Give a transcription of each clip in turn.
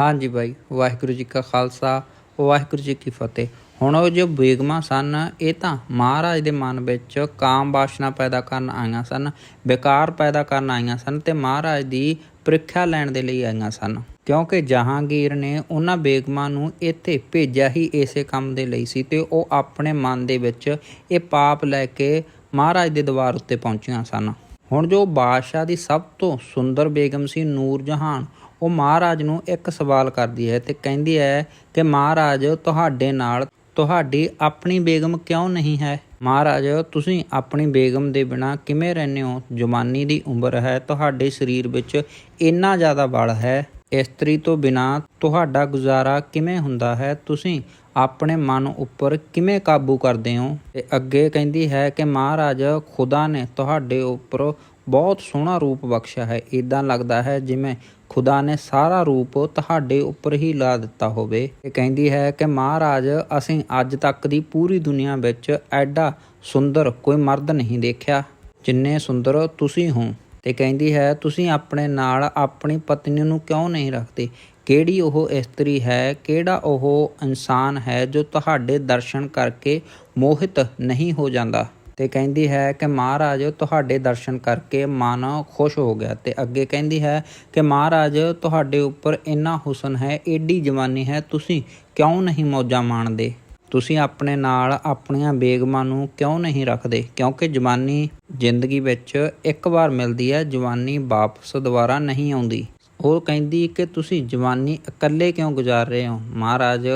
ਹਾਂਜੀ ਬਾਈ, ਵਾਹਿਗੁਰੂ ਜੀ ਕਾ ਖਾਲਸਾ, ਵਾਹਿਗੁਰੂ ਜੀ ਕੀ ਫਤਿਹ। ਹੁਣ ਉਹ ਜੋ ਬੇਗਮਾਂ ਸਨ, ਇਹ ਤਾਂ ਮਹਾਰਾਜ ਦੇ ਮਨ ਵਿੱਚ ਕਾਮ ਵਾਸ਼ਨਾ ਪੈਦਾ ਕਰਨ ਆਈਆਂ ਸਨ ਵਿਕਾਰ ਪੈਦਾ ਕਰਨ ਆਈਆਂ ਸਨ ਤੇ ਮਹਾਰਾਜ ਦੀ ਪ੍ਰੀਖਿਆ ਲੈਣ ਦੇ ਲਈ ਆਈਆਂ ਸਨ। ਕਿਉਂਕਿ ਜਹਾਂਗੀਰ ਨੇ ਉਹਨਾਂ ਬੇਗਮਾਂ ਨੂੰ ਇੱਥੇ ਭੇਜਿਆ ਹੀ ਇਸੇ ਕੰਮ ਦੇ ਲਈ ਸੀ ਤੇ ਉਹ ਆਪਣੇ ਮਨ ਦੇ ਵਿੱਚ ਇਹ ਪਾਪ ਲੈ ਕੇ ਮਹਾਰਾਜ ਦੇ ਦਰਬਾਰ ਉੱਤੇ ਪਹੁੰਚੀਆਂ ਸਨ। ਹੁਣ ਜੋ ਬਾਦਸ਼ਾਹ ਦੀ ਸਭ ਤੋਂ ਸੁੰਦਰ ਬੇਗਮ ਸੀ ਨੂਰ ਜਹਾਨ ਉਹ ਮਹਾਰਾਜ ਨੂੰ ਇੱਕ ਸਵਾਲ ਕਰਦੀ ਹੈ ਤੇ ਕਹਿੰਦੀ ਹੈ ਕਿ ਮਹਾਰਾਜ, ਤੁਹਾਡੇ ਨਾਲ ਤੁਹਾਡੀ ਆਪਣੀ ਬੇਗਮ ਕਿਉਂ ਨਹੀਂ ਹੈ? ਮਹਾਰਾਜ, ਤੁਸੀਂ ਆਪਣੀ ਬੇਗਮ ਦੇ ਬਿਨਾ ਕਿਵੇਂ ਰਹਿੰਦੇ ਹੋ? ਜਵਾਨੀ ਦੀ ਉਮਰ ਹੈ, ਤੁਹਾਡੇ ਸਰੀਰ ਵਿੱਚ ਇੰਨਾ ਜ਼ਿਆਦਾ ਬਲ ਹੈ। ਇਸਤਰੀ ਤੋਂ ਬਿਨਾ ਤੁਹਾਡਾ ਗੁਜ਼ਾਰਾ ਕਿਵੇਂ ਹੁੰਦਾ ਹੈ? ਤੁਸੀਂ ਆਪਣੇ ਮਨ ਉੱਪਰ ਕਿਵੇਂ ਕਾਬੂ ਕਰਦੇ ਹੋ? ਤੇ ਅੱਗੇ ਕਹਿੰਦੀ ਹੈ ਕਿ ਮਹਾਰਾਜ, ਖੁਦਾ ਨੇ ਤੁਹਾਡੇ ਉੱਪਰ ਬਹੁਤ ਸੋਹਣਾ ਰੂਪ ਬਖਸ਼ਿਆ ਹੈ। ਇਦਾਂ ਲੱਗਦਾ ਹੈ ਜਿਵੇਂ ਖੁਦਾ ਨੇ ਸਾਰਾ ਰੂਪ ਤੁਹਾਡੇ ਉੱਪਰ ਹੀ ਲਾ ਦਿੱਤਾ ਹੋਵੇ। ਇਹ ਕਹਿੰਦੀ ਹੈ ਕਿ ਮਹਾਰਾਜ, ਅਸੀਂ ਅੱਜ ਤੱਕ ਦੀ ਪੂਰੀ ਦੁਨੀਆ ਵਿੱਚ ਐਡਾ ਸੁੰਦਰ ਕੋਈ ਮਰਦ ਨਹੀਂ ਦੇਖਿਆ, ਜਿੰਨੇ ਸੁੰਦਰ ਤੁਸੀਂ ਹੋ। ਤੇ ਕਹਿੰਦੀ ਹੈ, ਤੁਸੀਂ ਆਪਣੇ ਨਾਲ ਆਪਣੀ ਪਤਨੀ ਨੂੰ ਕਿਉਂ ਨਹੀਂ ਰੱਖਦੇ? ਕਿਹੜੀ ਉਹ ਇਸਤਰੀ ਹੈ? ਕਿਹੜਾ ਉਹ ਇਨਸਾਨ ਹੈ ਜੋ ਤੁਹਾਡੇ ਦਰਸ਼ਨ ਕਰਕੇ ਮੋਹਿਤ ਨਹੀਂ ਹੋ ਜਾਂਦਾ? ਤੇ ਕਹਿੰਦੀ ਹੈ ਕਿ ਮਹਾਰਾਜ, ਤੁਹਾਡੇ ਦਰਸ਼ਨ ਕਰਕੇ ਮਨ ਖੁਸ਼ ਹੋ ਗਿਆ। ਤੇ ਅੱਗੇ ਕਹਿੰਦੀ ਹੈ ਕਿ ਮਹਾਰਾਜ, ਤੁਹਾਡੇ ਉੱਪਰ ਇੰਨਾ ਹੁਸਨ ਹੈ, ਏਡੀ ਜਵਾਨੀ ਹੈ, ਤੁਸੀਂ ਕਿਉਂ ਨਹੀਂ ਮੌਜਾਂ ਮਾਣਦੇ? ਤੁਸੀਂ ਆਪਣੇ ਨਾਲ ਆਪਣੀਆਂ ਬੇਗਮਾਂ ਨੂੰ ਕਿਉਂ ਨਹੀਂ ਰੱਖਦੇ? ਕਿਉਂਕਿ ਜਵਾਨੀ ਜ਼ਿੰਦਗੀ ਵਿੱਚ ਇੱਕ ਵਾਰ ਮਿਲਦੀ ਹੈ, ਜਵਾਨੀ ਵਾਪਸ ਦੁਬਾਰਾ ਨਹੀਂ ਆਉਂਦੀ। ਉਹ ਕਹਿੰਦੀ ਕਿ ਤੁਸੀਂ ਜਵਾਨੀ ਇਕੱਲੇ ਕਿਉਂ ਗੁਜ਼ਾਰ ਰਹੇ ਹੋ? ਮਹਾਰਾਜ,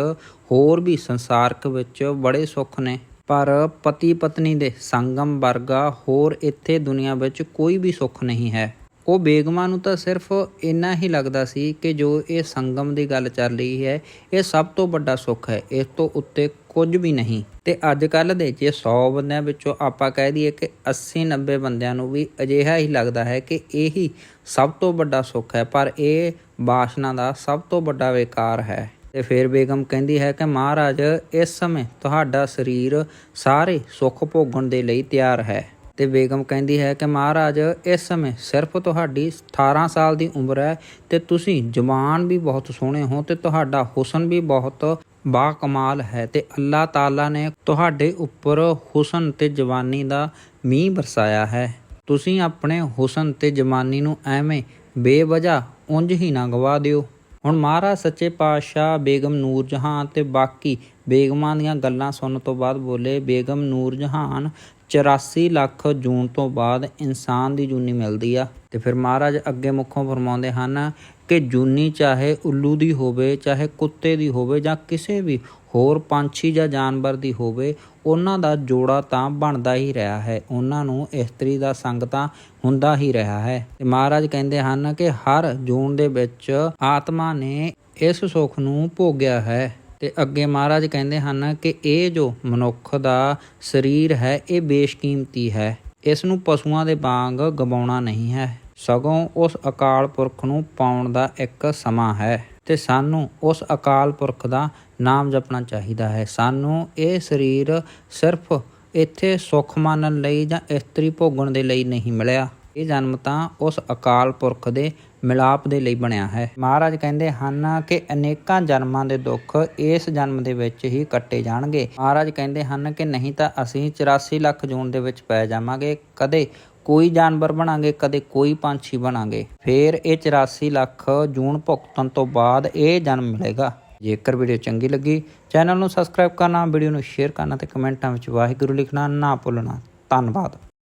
ਹੋਰ ਵੀ ਸੰਸਾਰਕ ਵਿੱਚ ਬੜੇ ਸੁੱਖ ਨੇ, ਪਰ ਪਤੀ ਪਤਨੀ ਦੇ ਸੰਗਮ ਵਰਗਾ ਹੋਰ ਇੱਥੇ ਦੁਨੀਆ ਵਿੱਚ ਕੋਈ ਵੀ ਸੁੱਖ ਨਹੀਂ ਹੈ। ਉਹ ਬੇਗਮਾਂ ਨੂੰ ਤਾਂ ਸਿਰਫ ਇੰਨਾ ਹੀ ਲੱਗਦਾ ਸੀ ਕਿ ਜੋ ਇਹ ਸੰਗਮ ਦੀ ਗੱਲ ਚੱਲ ਰਹੀ ਹੈ, ਇਹ ਸਭ ਤੋਂ ਵੱਡਾ ਸੁੱਖ ਹੈ, ਇਸ ਤੋਂ ਉੱਤੇ ਕੁਝ ਵੀ ਨਹੀਂ। ਤੇ ਅੱਜ ਕੱਲ ਦੇ ਜੇ 100 ਬੰਦਿਆਂ ਵਿੱਚੋਂ ਆਪਾਂ ਕਹਿ ਦਈਏ ਕਿ 80 90 ਬੰਦਿਆਂ ਨੂੰ ਵੀ ਅਜਿਹਾ ਹੀ ਲੱਗਦਾ ਹੈ ਕਿ ਇਹੀ ਸਭ ਤੋਂ ਵੱਡਾ ਸੁੱਖ ਹੈ, ਪਰ ਇਹ ਬਾਸ਼ਨਾ ਦਾ ਸਭ ਤੋਂ ਵੱਡਾ ਵਿਕਾਰ ਹੈ। ਤੇ ਫਿਰ ਬੇਗਮ ਕਹਿੰਦੀ ਹੈ ਕਿ ਮਹਾਰਾਜ, ਇਸ ਸਮੇਂ ਤੁਹਾਡਾ ਸਰੀਰ ਸਾਰੇ ਸੁੱਖ ਭੋਗਣ ਦੇ ਲਈ ਤਿਆਰ ਹੈ। ਤੇ ਬੇਗਮ ਕਹਿੰਦੀ ਹੈ ਕਿ ਮਹਾਰਾਜ, ਇਸ ਸਮੇਂ ਸਿਰਫ ਤੁਹਾਡੀ 18 ਸਾਲ ਦੀ ਉਮਰ ਹੈ ਤੇ ਤੁਸੀਂ ਜਵਾਨ ਵੀ ਬਹੁਤ ਸੋਹਣੇ ਹੋ ਤੇ ਤੁਹਾਡਾ ਹੁਸਨ ਵੀ ਬਹੁਤ ਬਾ ਕਮਾਲ ਹੈ ਤੇ ਅੱਲਾਹ ਤਾਲਾ ਨੇ ਤੁਹਾਡੇ ਉੱਪਰ ਹੁਸਨ ਤੇ ਜਵਾਨੀ ਦਾ ਮੀਂਹ ਵਰਸਾਇਆ ਹੈ। ਤੁਸੀਂ ਆਪਣੇ ਹੁਸਨ ਤੇ ਜਵਾਨੀ ਨੂੰ ਐਵੇਂ ਬੇਵਜ੍ਹਾ ਉਂਝ ਹੀ ਨਾ ਗਵਾ ਦਿਓ। ਹੁਣ ਮਹਾਰਾਜ ਸੱਚੇ ਪਾਤਸ਼ਾਹ ਬੇਗਮ ਨੂਰ ਜਹਾਨ ਤੇ ਬਾਕੀ ਬੇਗਮਾਂ ਦੀਆਂ ਗੱਲਾਂ ਸੁਣਨ ਤੋਂ ਬਾਅਦ ਬੋਲੇ, ਬੇਗਮ ਨੂਰ ਜਹਾਨ 84 ਲੱਖ ਜੂਨ ਤੋਂ ਬਾਅਦ ਇਨਸਾਨ ਦੀ ਜੂਨੀ ਮਿਲਦੀ ਆ। ਤੇ ਫਿਰ ਮਹਾਰਾਜ ਅੱਗੇ ਮੁੱਖੋਂ ਫਰਮਾਉਂਦੇ ਹਨ ਕਿ ਜੂਨੀ ਚਾਹੇ ਉੱਲੂ ਦੀ ਹੋਵੇ, ਚਾਹੇ ਕੁੱਤੇ ਦੀ ਹੋਵੇ ਜਾਂ ਕਿਸੇ ਵੀ ਹੋਰ ਪੰਛੀ ਜਾਂ ਜਾਨਵਰ ਦੀ ਹੋਵੇ, ਉਹਨਾਂ ਦਾ ਜੋੜਾ ਤਾਂ ਬਣਦਾ ਹੀ ਰਿਹਾ ਹੈ। ਉਹਨਾਂ ਨੂੰ ਇਸਤਰੀ ਦਾ ਸੰਗ ਤਾਂ ਹੁੰਦਾ ਹੀ ਰਿਹਾ ਹੈ। ਤੇ ਮਹਾਰਾਜ ਕਹਿੰਦੇ ਹਨ ਕਿ ਹਰ ਜੂਨ ਦੇ ਵਿੱਚ ਆਤਮਾ ਨੇ ਇਸ ਸੁੱਖ ਨੂੰ ਭੋਗਿਆ ਹੈ। ਤੇ ਅੱਗੇ ਮਹਾਰਾਜ ਕਹਿੰਦੇ ਹਨ ਕਿ ਇਹ ਜੋ ਮਨੁੱਖ ਦਾ ਸਰੀਰ ਹੈ, ਇਹ ਬੇਸ਼ਕੀਮਤੀ ਹੈ। ਇਸ ਨੂੰ ਪਸ਼ੂਆਂ ਦੇ ਵਾਂਗ ਗਵਾਉਣਾ ਨਹੀਂ ਹੈ। ਸਗੋਂ ਉਸ ਅਕਾਲ ਪੁਰਖ ਨੂੰ ਪਾਉਣ ਦਾ ਇੱਕ ਸਮਾਂ ਹੈ ਤੇ ਸਾਨੂੰ ਉਸ ਅਕਾਲ ਪੁਰਖ ਦਾ ਨਾਮ ਜਪਣਾ ਚਾਹੀਦਾ ਹੈ। ਸਾਨੂੰ ਇਹ ਸਰੀਰ ਸਿਰਫ ਇੱਥੇ ਸੁੱਖ ਮਾਨਣ ਲਈ ਜਾਂ ਇਸਤਰੀ ਭੋਗਣ ਦੇ ਲਈ ਨਹੀਂ ਮਿਲਿਆ। ਇਹ ਜਨਮ ਤਾਂ ਉਸ ਅਕਾਲ ਪੁਰਖ ਦੇ ਮਿਲਾਪ ਦੇ ਲਈ ਬਣਿਆ ਹੈ। ਮਹਾਰਾਜ ਕਹਿੰਦੇ ਹਨ ਕਿ ਅਨੇਕਾਂ ਜਨਮਾਂ ਦੇ ਦੁੱਖ ਇਸ ਜਨਮ ਦੇ ਵਿੱਚ ਹੀ ਕੱਟੇ ਜਾਣਗੇ। ਮਹਾਰਾਜ ਕਹਿੰਦੇ ਹਨ ਕਿ ਨਹੀਂ ਤਾਂ ਅਸੀਂ 84 ਲੱਖ ਜੂਨ ਦੇ ਵਿੱਚ ਪੈ ਜਾਵਾਂਗੇ। ਕਦੇ ਕੋਈ ਜਾਨਵਰ ਬਣਾਂਗੇ, ਕਦੇ ਕੋਈ ਪੰਛੀ ਬਣਾਂਗੇ। ਫਿਰ ਇਹ 84 ਲੱਖ ਜੂਨ ਭੁਗਤਣ ਤੋਂ ਬਾਅਦ ਇਹ ਜਨਮ ਮਿਲੇਗਾ। ਜੇਕਰ ਵੀਡੀਓ ਚੰਗੀ ਲੱਗੀ, ਚੈਨਲ ਨੂੰ ਸਬਸਕ੍ਰਾਈਬ ਕਰਨਾ, ਵੀਡੀਓ ਨੂੰ ਸ਼ੇਅਰ ਕਰਨਾ ਤੇ ਕਮੈਂਟਾਂ ਵਿੱਚ ਵਾਹਿਗੁਰੂ ਲਿਖਣਾ ਨਾ ਭੁੱਲਣਾ। ਧੰਨਵਾਦ।